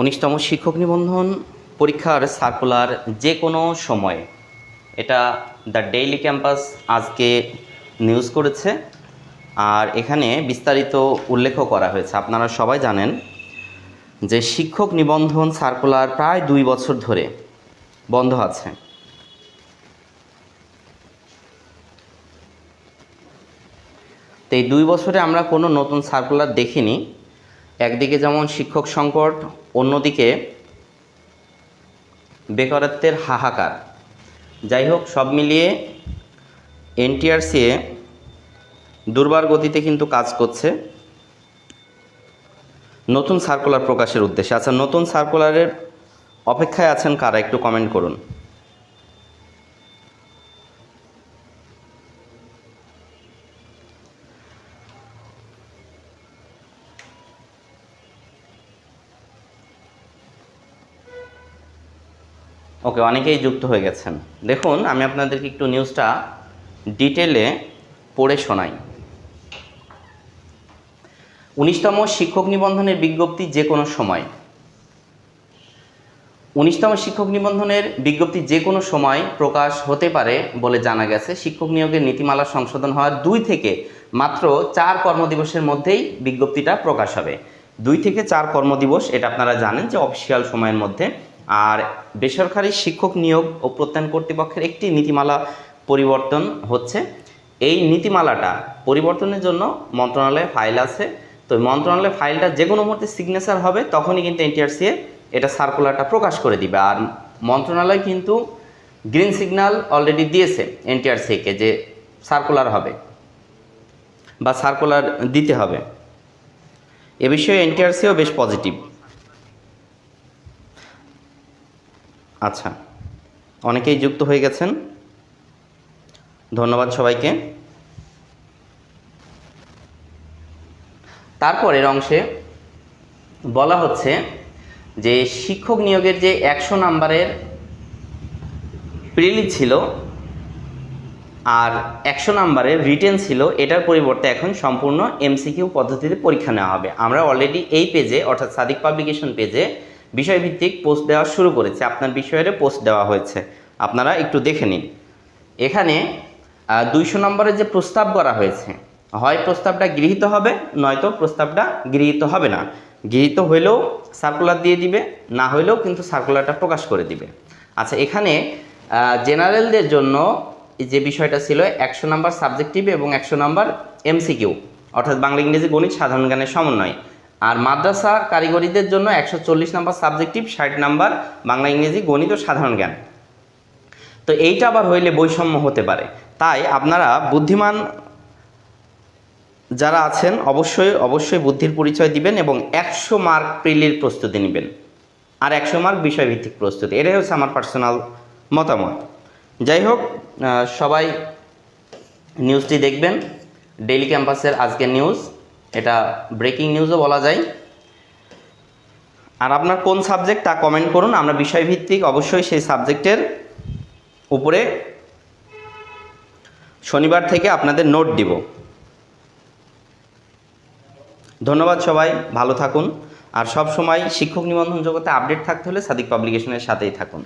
উনিশতম শিক্ষক নিবন্ধন পরীক্ষার সার্কুলার যে কোনো সময়ে। এটা দ্য ডেইলি ক্যাম্পাস আজকে নিউজ করেছে। আর এখানে বিস্তারিত উল্লেখও করা হয়েছে। আপনারা সবাই জানেন যে শিক্ষক নিবন্ধন সার্কুলার প্রায় দুই বছর ধরে বন্ধ আছে। তো এই দুই বছরে আমরা কোনো নতুন সার্কুলার দেখিনি। একদিকে যেমন শিক্ষক সংকট, অন্যদিকে বেকারত্বের হাহাকার। যাই হোক, সব মিলিয়ে এনটিআরসিএ দুর্বার গতিতে কিন্তু কাজ করছে। নতুন সার্কুলার প্রকাশের উদ্দেশ্যে। আচ্ছা নতুন সার্কুলারের অপেক্ষায় আছেন কারা? একটু কমেন্ট করুন। ওকে, অনেকেই যুক্ত হয়ে গেছেন। দেখুন, আমি আপনাদেরকে একটু নিউজটা ডিটেলে পড়ে শোনাই। উনিশতম শিক্ষক নিবন্ধনের বিজ্ঞপ্তি যে কোনো সময়। উনিশতম শিক্ষক নিবন্ধনের বিজ্ঞপ্তি যে কোনো সময় প্রকাশ হতে পারে বলে জানা গেছে। শিক্ষক নিয়োগের নীতিমালা সংশোধন হওয়ার দুই থেকে মাত্র চার কর্মদিবসের মধ্যেই বিজ্ঞপ্তিটা প্রকাশ হবে। দুই থেকে চার কর্মদিবস, এটা আপনারা জানেন যে অফিসিয়াল সময়ের মধ্যে আর বেসরকারি শিক্ষক নিয়োগ ও প্রত্যয়ন কর্তৃপক্ষের একটি নীতিমালা পরিবর্তন হচ্ছে। এই নীতিমালাটা পরিবর্তনের জন্য মন্ত্রণালয়ে ফাইল আছে। তো ওই মন্ত্রণালয়ের ফাইলটা যে কোনো মুহূর্তে সিগনেচার হবে, তখনই কিন্তু এনটিআরসিএ এটা সার্কুলারটা প্রকাশ করে দিবে। আর মন্ত্রণালয় কিন্তু গ্রিন সিগন্যাল অলরেডি দিয়েছে এনটিআরসিকে যে সার্কুলার হবে বা সার্কুলার দিতে হবে। এ বিষয়ে এনটিআরসিও বেশ পজিটিভ আচ্ছা অনেকেই যুক্ত হয়ে গেছেন। ধন্যবাদ সবাইকে। তারপরের অংশে বলা হচ্ছে যে শিক্ষক নিয়োগের যে একশো নাম্বারের প্রিলি ছিল আর একশো নাম্বারের রিটেন ছিল, এটার পরিবর্তে এখন সম্পূর্ণ এমসিকিউ পদ্ধতিতে পরীক্ষা নেওয়া হবে। আমরা অলরেডি এই পেজে অর্থাৎ সাদিক পাবলিকেশন পেজে বিষয়ভিত্তিক পোস্ট দেওয়া শুরু করেছে। আপনার বিষয়ের পোস্ট দেওয়া হয়েছে। আপনারা একটু দেখে নিন। এখানে দুইশো নম্বরের যে প্রস্তাব করা হয়েছে, হয় প্রস্তাবটা গৃহীত হবে, নয়তো প্রস্তাবটা গৃহীত হবে না। গৃহীত হইলেও সার্কুলার দিয়ে দিবে, না হইলেও কিন্তু সার্কুলারটা প্রকাশ করে দিবে। আচ্ছা এখানে জেনারেলদের জন্য যে বিষয়টা ছিল, একশো নাম্বার সাবজেক্টিভ এবং একশো নাম্বার এমসিকিউ অর্থাৎ বাংলা ইংরেজি গণিত সাধারণ জ্ঞানের সমন্বয়। আর মাদ্রাসা কারিগরিদের জন্য একশো চল্লিশ নাম্বার সাবজেক্টিভ, ষাট নাম্বার বাংলা, ইংরেজি, গণিত ও সাধারণ জ্ঞান। তো এইটা আবার হইলে বৈষম্য হতে পারে। তাই আপনারা বুদ্ধিমান যারা আছেন, অবশ্যই অবশ্যই বুদ্ধির পরিচয় দিবেন এবং একশো মার্ক প্রিলির প্রস্তুতি নেবেন। আর একশো মার্ক বিষয়ভিত্তিক প্রস্তুতি। এটাই হচ্ছে আমার পার্সোনাল মতামত। যাই হোক সবাই নিউজটি দেখবেন। ডেইলি ক্যাম্পাসের আজকের নিউজ। এটা ব্রেকিং নিউজও বলা যায়। আর আপনার কোন সাবজেক্ট তা কমেন্ট করুন, আমরা বিষয়ভিত্তিক অবশ্যই সেই সাবজেক্টের উপরে শনিবার থেকে আপনাদের নোট দিব। ধন্যবাদ সবাই, ভালো থাকুন। আর সব সময় শিক্ষক নিবন্ধন জগতে আপডেট থাকতে হলে সাদিক পাবলিকেশনের সাথেই থাকুন।